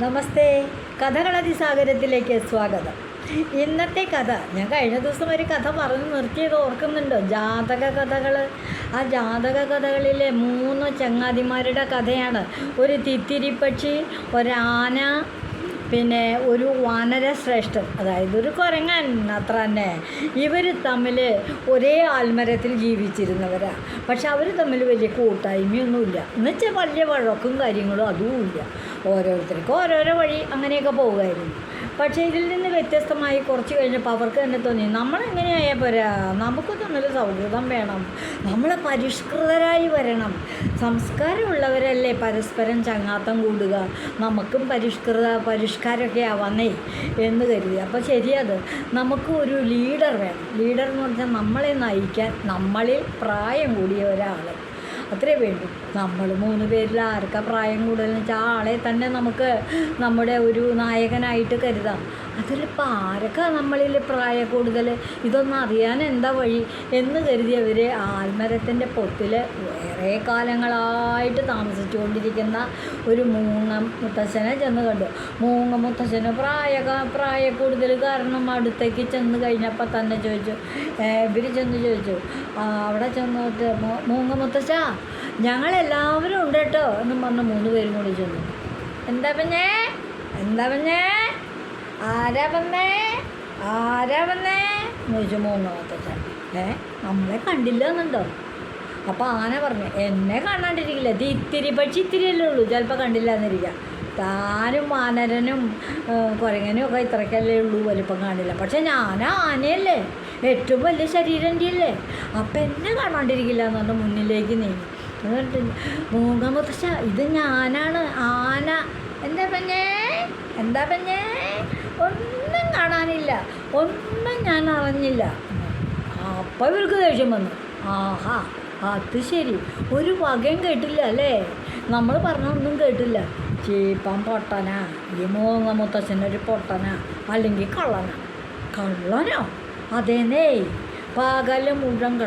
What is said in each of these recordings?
നമസ്തേ. കഥകളതിസാഗരത്തിലേക്ക് സ്വാഗതം. ഇന്നത്തെ കഥ ഞാൻ കഴിഞ്ഞ ദിവസം ഒരു കഥ പറഞ്ഞു നിർത്തിയത് ഓർക്കുന്നുണ്ടോ? ജാതക കഥകൾ ആ ജാതക കഥകളിലെ മൂന്ന് ചങ്ങാതിമാരുടെ കഥയാണ്. ഒരു തിത്തിരിപ്പക്ഷി ഒരാന പിന്നെ ഒരു വാനര ശ്രേഷ്ഠൻ അതായത് ഒരു കുരങ്ങൻ അത്ര തന്നെ. ഇവർ തമ്മിൽ ഒരേ ആൽമരത്തിൽ ജീവിച്ചിരുന്നവരാണ് പക്ഷെ അവർ തമ്മിൽ വലിയ കൂട്ടായ്മയൊന്നുമില്ല. എന്നുവെച്ചാൽ വലിയ വഴക്കും കാര്യങ്ങളും അതുമില്ല. ഓരോരുത്തർക്കും ഓരോരോ വഴി അങ്ങനെയൊക്കെ പോകുമായിരുന്നു. പക്ഷേ ഇതിൽ നിന്ന് വ്യത്യസ്തമായി കുറച്ച് കഴിഞ്ഞപ്പോൾ അവർക്ക് തന്നെ തോന്നി നമ്മളെങ്ങനെയായാൽ പോരാ? നമുക്ക് തമ്മിൽ സൗഹൃദം വേണം. നമ്മൾ പരിഷ്കൃതരായി വരണം. സംസ്കാരമുള്ളവരല്ലേ പരസ്പരം ചങ്ങാത്തം കൂടുക? നമുക്കും പരിഷ്കൃത പരിഷ്കാരമൊക്കെ ആവാന്നേ എന്ന് കരുതി. അപ്പോൾ ശരിയത് നമുക്ക് ഒരു ലീഡർ വേണം. ലീഡർ എന്ന് പറഞ്ഞാൽ നമ്മളെ നയിക്കാൻ നമ്മളിൽ പ്രായം കൂടിയ ഒരാൾ അത്രേ വേണ്ടൂ. നമ്മൾ മൂന്ന് പേരിൽ ആർക്കാ പ്രായം കൂടുതലെന്ന് വെച്ചാൽ ആളെ തന്നെ നമുക്ക് നമ്മുടെ ഒരു നായകനായിട്ട് കരുതാം. അതിലിപ്പോൾ ആരൊക്കെ നമ്മളിൽ പ്രായ കൂടുതൽ ഇതൊന്നും അറിയാൻ എന്താ വഴി? എന്ന് കരുതിയവർ ആൽമരത്തിന്റെ പൊത്തിൽ വേറെ കാലങ്ങളായിട്ട് താമസിച്ചുകൊണ്ടിരിക്കുന്ന ഒരു മൂങ്ങ മുത്തശ്ശനെ ചെന്ന് കണ്ടു. മൂങ്ങ മുത്തശ്ശന് പ്രായ പ്രായ കൂടുതൽ കാരണം അടുത്തേക്ക് ചെന്ന് കഴിഞ്ഞപ്പോൾ തന്നെ ചോദിച്ചു ഇവർ ചെന്ന് ചോദിച്ചു "ആ, അവിടെ ചെന്നിട്ട് "മൂ- മൂങ്ങ മുത്തശ്ശ ഞങ്ങളെല്ലാവരും ഉണ്ട് കേട്ടോ എന്നും പറഞ്ഞ് മൂന്ന് പേരും കൂടി ചെന്നു. എന്താ പിന്നേ എന്താ പിന്നേ ആരാ വന്നേ ആരാ വന്നേ എന്ന് ചോദിച്ചു മൂന്ന് മുത്തച്ഛൻ. ഏ നമ്മളെ കണ്ടില്ല എന്നുണ്ടോ അപ്പോൾ ആന പറഞ്ഞു എന്നെ കാണാണ്ടിരിക്കില്ല. ഇത് ഇത്തിരി പക്ഷി ഇത്തിരിയല്ലേ ഉള്ളൂ. ചിലപ്പോൾ കണ്ടില്ല എന്നിരിക്കാം താനും ആനരനും കുരങ്ങനും ഒക്കെ ഇത്രയ്ക്കല്ലേ ഉള്ളൂ വലിപ്പം കാണില്ല. പക്ഷെ ഞാൻ ആനയല്ലേ. ഏറ്റവും വലിയ ശരീരം അല്ലേ അപ്പം എന്നെ കാണാണ്ടിരിക്കില്ല എന്ന് പറഞ്ഞ് മുന്നിലേക്ക് നീങ്ങി. എന്നിട്ട് മൂങ്ങമുത്തശ്ശ ഇത് ഞാനാണ്. ആന. എന്താ പെഞ്ഞേ എന്താ പെഞ്ഞേ ഒന്നും കാണാനില്ല. ഒന്നും ഞാൻ അറിഞ്ഞില്ല. അപ്പം ഇവർക്ക് ദേഷ്യം വന്നു. ആഹാ അത് ശരി. ഒരു വകയും കേട്ടില്ല അല്ലേ? നമ്മൾ പറഞ്ഞൊന്നും കേട്ടില്ല. ചീപ്പം പൊട്ടനാ. ഈ മൂന്ന് മുത്തച്ഛനൊരു പൊട്ടനാ. അല്ലെങ്കിൽ കള്ളനാ. കള്ളനോ? അതേന്നേ. പകൽ മുഴുവൻ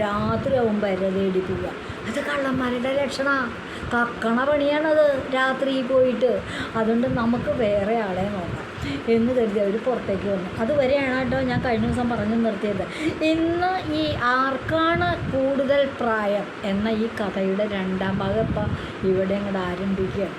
രാത്രി ആവുമ്പോൾ വരെ തേടി പോവുക. അത് കള്ളന്മാരുടെ ലക്ഷണ. തക്കണ പണിയാണത് രാത്രി പോയിട്ട്. അതുകൊണ്ട് നമുക്ക് വേറെ ആളെ നോക്കാം. എന്ന് കരുതി അവർ പുറത്തേക്ക് വന്നു. അതുവരെയാണ് കേട്ടോ ഞാൻ കഴിഞ്ഞ ദിവസം പറഞ്ഞു നിർത്തിയത്. ഇന്ന് ഈ ആർക്കാണ് കൂടുതൽ പ്രായം എന്ന ഈ കഥയുടെ രണ്ടാം ഭാഗം ഇപ്പം ഇവിടെ അങ്ങോട്ട് ആരംഭിക്കുകയാണ്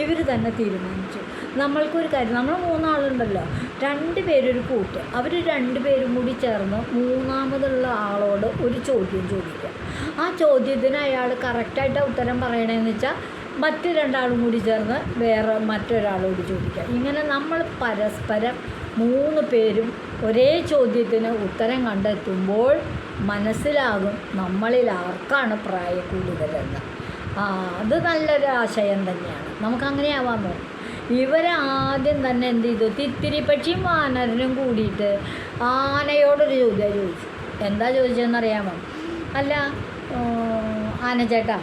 ഇവർ തന്നെ തീരുമാനിച്ചു. നമ്മൾക്കൊരു കാര്യം നമ്മൾ മൂന്നാളുണ്ടല്ലോ. രണ്ട് പേരൊരു കൂട്ട്. അവർ രണ്ട് പേരും കൂടി ചേർന്ന് മൂന്നാമതുള്ള ആളോട് ഒരു ചോദ്യം ചോദിക്കുക. ആ ചോദ്യത്തിന് അയാൾ കറക്റ്റായിട്ട് ഉത്തരം പറയണമെന്ന് വെച്ചാൽ മറ്റ് രണ്ടാളും കൂടി ചേർന്ന് വേറെ മറ്റൊരാളോട് ചോദിക്കുക ഇങ്ങനെ നമ്മൾ പരസ്പരം മൂന്ന് പേരും ഒരേ ചോദ്യത്തിന് ഉത്തരം കണ്ടെത്തുമ്പോൾ മനസ്സിലാകും നമ്മളിൽ ആർക്കാണ് പ്രായ കൂടുതലെന്ന്. ആ അത് നല്ലൊരു ആശയം തന്നെയാണ്. നമുക്ക് അങ്ങനെ ആവാൻ നോക്കും. ഇവരാദ്യം തന്നെ എന്ത് ചെയ്തു? തിത്തിരി പക്ഷിയും വാനരനും കൂടിയിട്ട് ആനയോടൊരു ചോദ്യം ചോദിച്ചു. എന്താ ചോദിച്ചതെന്നറിയാമോ? അല്ല ആനച്ചേട്ടാ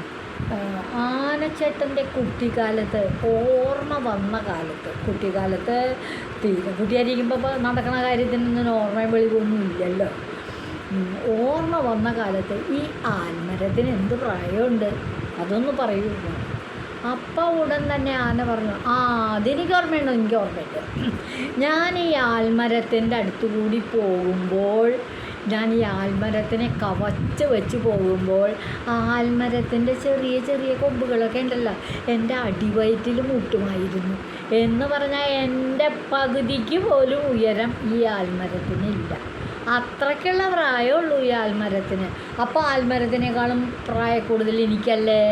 ആനച്ചേട്ടന്റെ കുട്ടിക്കാലത്ത് ഓർമ്മ വന്ന കാലത്ത് കുട്ടിക്കാലത്ത് തീരെ കുട്ടിയായിരിക്കുമ്പോൾ നടക്കുന്ന കാര്യത്തിനൊന്നും ഓർമ്മ വെളിവൊന്നും ഇല്ലല്ലോ. ഓർമ്മ വന്ന കാലത്ത് ഈ ആൽമരത്തിന് എന്ത് പ്രായമുണ്ട്? അതൊന്ന് പറയൂ. അപ്പം ഉടൻ തന്നെ ആന പറഞ്ഞു ആ അതെനിക്ക് ഓർമ്മയുണ്ട് എനിക്ക് ഓർമ്മയുണ്ട് ഞാൻ ഈ ആൽമരത്തിന്റെ അടുത്തുകൂടി പോകുമ്പോൾ ഞാൻ ഈ ആൽമരത്തിനെ കവച്ച് വെച്ച് പോകുമ്പോൾ ആ ആൽമരത്തിന്റെ ചെറിയ ചെറിയ കൊമ്പുകളൊക്കെ ഉണ്ടല്ലോ എന്റെ അടിവയറ്റിൽ മുട്ടുമായിരുന്നു. എന്ന് പറഞ്ഞാൽ എന്റെ പകുതിക്ക് പോലും ഉയരം ഈ ആൽമരത്തിനില്ല അത്രയ്ക്കുള്ള പ്രായമുള്ളൂ ഈ ആൽമരത്തിന്. അപ്പോൾ ആൽമരത്തിനേക്കാളും പ്രായം കൂടുതൽ എനിക്കല്ലേ?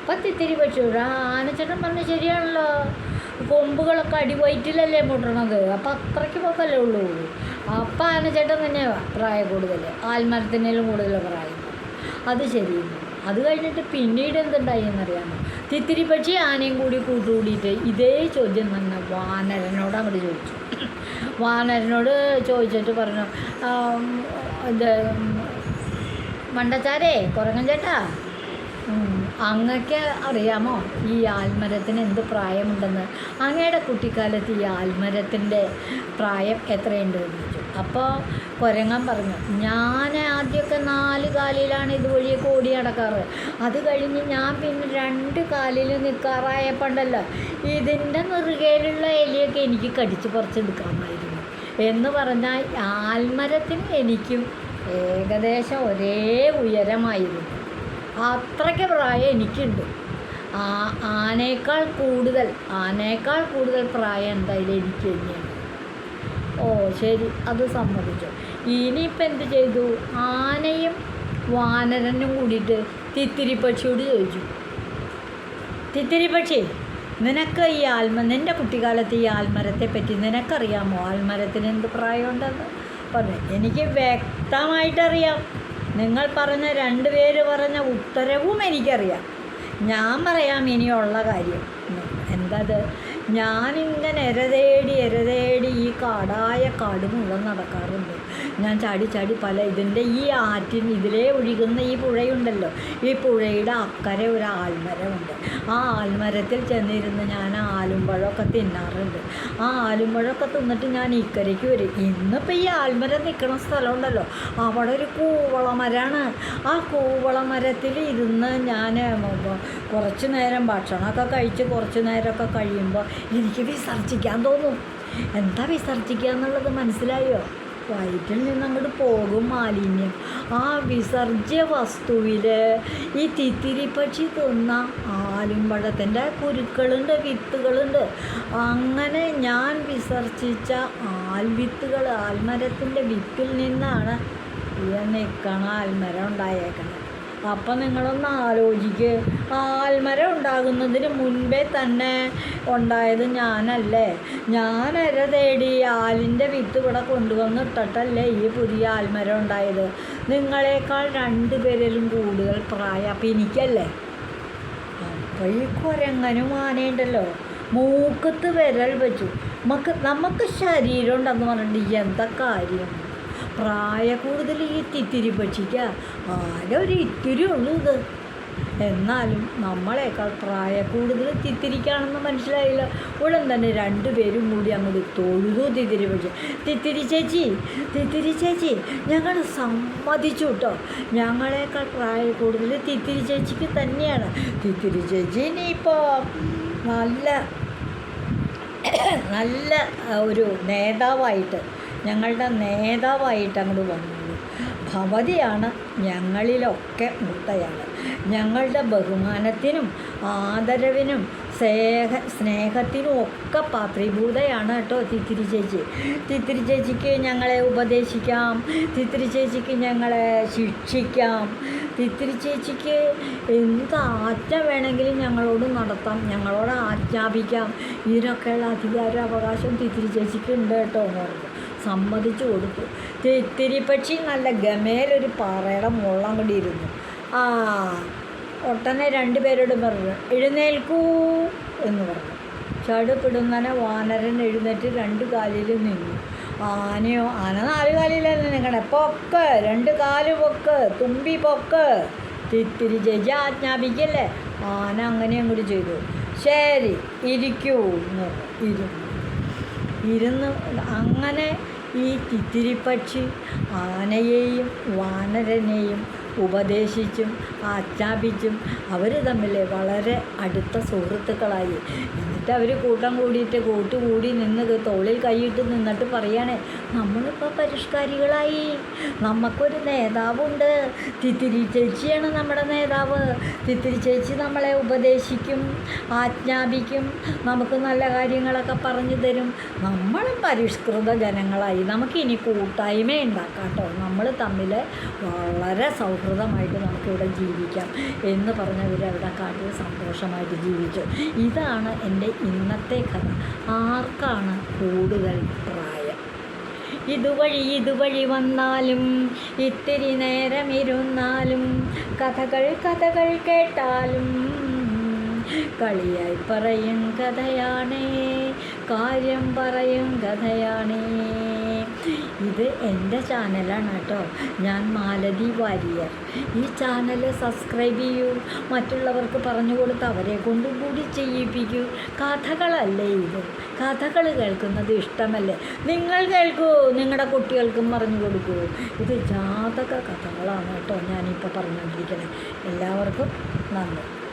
അപ്പം തിരി പറ്റൂ ആനച്ചേട്ടൻ പറഞ്ഞ ശരിയാണല്ലോ. കൊമ്പുകളൊക്കെ അടിവയറ്റിലല്ലേ പൊട്ടണത് അപ്പം അത്രയ്ക്ക് പൊക്കല്ലേ ഉള്ളൂ. അപ്പം ആനച്ചേട്ടൻ തന്നെ പ്രായം കൂടുതൽ. ആൽമരത്തിനേലും കൂടുതൽ പ്രായം. അത് ശരിയെന്നു അത് കഴിഞ്ഞിട്ട് പിന്നീട് എന്തുണ്ടായി എന്നറിയാമോ തിത്തിരി പക്ഷി ആനയും കൂടി കൂട്ടുകൂടിയിട്ട് ഇതേ ചോദ്യം തന്നെ വാനരനോട് അങ്ങോട്ട് ചോദിച്ചു. വാനരനോട് ചോദിച്ചിട്ട് പറഞ്ഞു "ആം, ഇത് മണ്ടച്ചാരേ കുറങ്ങൻ ചേട്ടാ. അങ്ങക്ക് അറിയാമോ? ഈ ആൽമരത്തിന് എന്ത് പ്രായമുണ്ടെന്ന്? അങ്ങയുടെ കുട്ടിക്കാലത്ത് ഈ ആൽമരത്തിന്റെ പ്രായം എത്രയുണ്ട്? ചോദിച്ചു അപ്പോൾ കുരങ്ങൻ പറഞ്ഞു ഞാൻ ആദ്യമൊക്കെ നാല് കാലിലാണ് ഇതുവഴിയൊക്കെ ഓടി നടക്കാറ്. അത് കഴിഞ്ഞ് ഞാൻ പിന്നെ രണ്ട് കാലിൽ നിൽക്കാറായപ്പോണ്ടല്ലോ ഇതിന്റെ നെറുകയിലുള്ള എലിയൊക്കെ എനിക്ക് കടിച്ച് പറിച്ചെടുക്കാമായിരുന്നു എന്ന് പറഞ്ഞാൽ ആൽമരത്തിന് എനിക്കും ഏകദേശം ഒരേ ഉയരമായിരുന്നു. അത്രയ്ക്ക് പ്രായം എനിക്കുണ്ട്. ആ ആനേക്കാൾ കൂടുതൽ ആനേക്കാൾ കൂടുതൽ പ്രായം എന്തായാലും എനിക്ക് തന്നെയാണ്. ഓ ശരി അത് സമ്മതിച്ചു. ഇനിയിപ്പോൾ എന്ത് ചെയ്തു? ആനയും വാനരനും കൂടിയിട്ട് തിത്തിരി പക്ഷിയോട് ചോദിച്ചു. തിത്തിരി പക്ഷി നിനക്ക് ഈ ആൽമ നിന്റെ കുട്ടിക്കാലത്ത് ഈ ആൽമരത്തെ പറ്റി നിനക്കറിയാമോ? ആൽമരത്തിന് എന്ത് പ്രായമുണ്ടെന്ന്? പറഞ്ഞു എനിക്ക് വ്യക്തമായിട്ടറിയാം. നിങ്ങൾ പറഞ്ഞ രണ്ട് പേര് പറഞ്ഞ ഉത്തരവും എനിക്കറിയാം. ഞാൻ പറയാം ഇനിയുള്ള കാര്യം. എന്തത്? ഞാനിങ്ങനെ എരതേടി എരതേടി ഈ കാടായ കാട് മുഴുവൻ നടക്കാറുണ്ട്. ഞാൻ ചാടി ചാടി പല ഇതിന്റെ ഈ ആറ്റിൻ ഇതിലേ ഒഴുകുന്ന ഈ പുഴയുണ്ടല്ലോ. ഈ പുഴയുടെ അക്കരെ ഒരു ആൽമരമുണ്ട്. ആ ആൽമരത്തിൽ ചെന്നിരുന്ന് ഞാൻ ആലുമ്പഴമൊക്കെ തിന്നാറുണ്ട്. ആ ആലുമ്പഴമൊക്കെ തിന്നിട്ട് ഞാൻ ഇക്കരയ്ക്ക് വരും. ഇന്നിപ്പോൾ ഈ ആൽമരം നിൽക്കുന്ന സ്ഥലമുണ്ടല്ലോ. അവിടെ ഒരു കൂവളമരമാണ് ആ കൂവളമരത്തിൽ ഇരുന്ന് ഞാൻ കുറച്ച് നേരം ഭക്ഷണമൊക്കെ കഴിച്ച് കുറച്ച് നേരമൊക്കെ കഴിയുമ്പോൾ എനിക്ക് വിസർജിക്കാൻ തോന്നും. എന്താ വിസർജിക്കുക എന്നുള്ളത് മനസ്സിലായോ? വയറ്റിൽ നിന്ന് അങ്ങോട്ട് പോകും മാലിന്യം. ആ വിസർജ്യ വസ്തുവിൽ ഈ തിത്തിരി പക്ഷി തിന്ന ആലുംപഴത്തിന്റെ കുരുക്കളുണ്ട് വിത്തുകളുണ്ട്. അങ്ങനെ ഞാൻ വിസർജിച്ച ആൽവിത്തുകൾ ആൽമരത്തിന്റെ വിത്തിൽ നിന്നാണ് ഈ നിൽക്കണ ആൽമരം ഉണ്ടായേക്കുന്നത് അപ്പം നിങ്ങളൊന്ന് ആലോചിക്കുക ആൽമരം ഉണ്ടാകുന്നതിന് മുൻപേ തന്നെ ഉണ്ടായത് ഞാനല്ലേ? ഞാനര തേടി ആലിന്റെ വിത്ത് ഇവിടെ കൊണ്ടുവന്ന് ഇട്ടിട്ടല്ലേ ഈ പുതിയ ആൽമരം ഉണ്ടായത്. നിങ്ങളെക്കാൾ രണ്ട് പേരിലും കൂടുതൽ പ്രായം. അപ്പം എനിക്കല്ലേ? അപ്പോൾ ഈ കുരങ്ങനും ആനയുണ്ടല്ലോ. മൂക്കത്ത് വിരൽ വെച്ചു. നമുക്ക് നമുക്ക് ശരീരം ഉണ്ടെന്ന് പറഞ്ഞിട്ട് എന്താ കാര്യം? പ്രായ കൂടുതൽ ഈ തിത്തിരി പക്ഷിക്ക ആകെ ഒരു ഇത്തിരി ഉള്ളൂ ഇത്. എന്നാലും നമ്മളെക്കാൾ പ്രായ കൂടുതൽ തിത്തിരിക്കാണെന്ന് മനസ്സിലായില്ല. ഉടൻ തന്നെ രണ്ടുപേരും കൂടി അങ്ങോട്ട് തൊഴുതു തിത്തിരി പക്ഷി തിത്തിരി ചേച്ചി തിത്തിരി ചേച്ചി ഞങ്ങൾ സമ്മതിച്ചു കേട്ടോ ഞങ്ങളെക്കാൾ പ്രായ കൂടുതൽ തിത്തിരി ചേച്ചിക്ക് തന്നെയാണ്. തിത്തിരി ചേച്ചി ഇനിയിപ്പോൾ നല്ല നല്ല ഒരു നേതാവായിട്ട് ഞങ്ങളുടെ നേതാവായിട്ട് അങ്ങോട്ട് വന്നത് ഭവതിയാണ് ഞങ്ങളിലൊക്കെ മുത്തയാൾ ഞങ്ങളുടെ ബഹുമാനത്തിനും ആദരവിനും സ്നേഹ സ്നേഹത്തിനും ഒക്കെ പാത്രീഭൂതയാണ് കേട്ടോ തിത്തിരി ചേച്ചി. തിത്തിരി ചേച്ചിക്ക് ഞങ്ങളെ ഉപദേശിക്കാം. തിത്തിരി ചേച്ചിക്ക് ഞങ്ങളെ ശിക്ഷിക്കാം. തിത്തിരി ചേച്ചിക്ക് എന്ത് ആജ്ഞ വേണമെങ്കിലും ഞങ്ങളോട് നടത്താം. ഞങ്ങളോട് ആജ്ഞാപിക്കാം. ഇതിനൊക്കെയുള്ള അധികാര അവകാശം തിത്തിരി ചേച്ചിക്ക് ഉണ്ട് കേട്ടോ എന്ന് പറഞ്ഞു. സമ്മതിച്ചു കൊടുത്തു. തിരിപ്പക്ഷി പക്ഷി നല്ല ഗമേലൊരു പാറയുടെ മുള്ളം കൂടി ഇരുന്നു. ആ ഒട്ടനെ രണ്ടുപേരോട് പറഞ്ഞു എഴുന്നേൽക്കൂ എന്ന് പറഞ്ഞു. ചടുപിടുന്നനെ വാനരൻ എഴുന്നേറ്റ് രണ്ട് കാലിൽ നിന്നു. ആനയോ ആന നാല് കാലിലല്ല നിൽക്കണേ. പൊക്ക് രണ്ട് കാൽ പൊക്ക് തുമ്പി പൊക്ക്. തിത്തിരി ചേച്ചി ആജ്ഞാപിക്കല്ലേ? ആന അങ്ങനെ അങ്ങോട്ട് ചെയ്തു. ശരി ഇരിക്കൂ എന്ന് പറഞ്ഞു. ഇരുന്നു. ഇരുന്ന് അങ്ങനെ ഈ തിത്തിരിപ്പക്ഷി ആനയെയും വാനരനെയും ഉപദേശിച്ചും ആജ്ഞാപിച്ചും അവർ തമ്മിൽ വളരെ അടുത്ത സുഹൃത്തുക്കളായി. എന്നിട്ട് അവർ കൂട്ടം കൂടിയിട്ട് കൂട്ടുകൂടി നിന്ന് തോളിൽ കൈയിട്ട് നിന്നിട്ട് പറയണേ നമ്മളിപ്പോൾ പരിഷ്കാരികളായി. നമുക്കൊരു നേതാവുണ്ട്. തിത്തിരി ചേച്ചിയാണ് നമ്മുടെ നേതാവ്. തിത്തിരി ചേച്ചി നമ്മളെ ഉപദേശിക്കും ആജ്ഞാപിക്കും നമുക്ക് നല്ല കാര്യങ്ങളൊക്കെ പറഞ്ഞു തരും. നമ്മളും പരിഷ്കൃത ജനങ്ങളായി. നമുക്കിനി കൂട്ടായ്മ ഉണ്ടാക്കാം കേട്ടോ. നമ്മൾ തമ്മിൽ വളരെ സൗഹൃദമായിട്ട് നമുക്കിവിടെ ജീവിക്കാം എന്ന് പറഞ്ഞവർ അവിടെ കാട്ടിൽ സന്തോഷമായിട്ട് ജീവിച്ചു. ഇതാണ് എന്റെ ഇന്നത്തെ കഥ. ആർക്കാണ് കൂടുതൽ പ്രായം? ഇതുവഴി ഇതുവഴി വന്നാലും ഇത്തിരി നേരം ഇരുന്നാലും കഥകൾ കഥകൾ കേട്ടാലും കളിയായി പറയും കഥയാണേ. കാര്യം പറയും കഥയാണേ ഇത് എന്റെ ചാനലാണ് കേട്ടോ. ഞാൻ മാലതി വാരിയർ. ഈ ചാനൽ സബ്സ്ക്രൈബ് ചെയ്യൂ. മറ്റുള്ളവർക്ക് പറഞ്ഞു കൊടുത്ത് അവരെ കൊണ്ടും കൂടി ചെയ്യിപ്പിക്കൂ. കഥകളല്ലേ ഇത്? കഥകൾ കേൾക്കുന്നത് ഇഷ്ടമല്ലേ? നിങ്ങൾ കേൾക്കൂ. നിങ്ങളുടെ കുട്ടികൾക്കും പറഞ്ഞു കൊടുക്കൂ. ഇത് ജാതക കഥകളാണ് കേട്ടോ ഞാനിപ്പോൾ പറഞ്ഞുകൊണ്ടിരിക്കുന്നത് എല്ലാവർക്കും നന്ദി.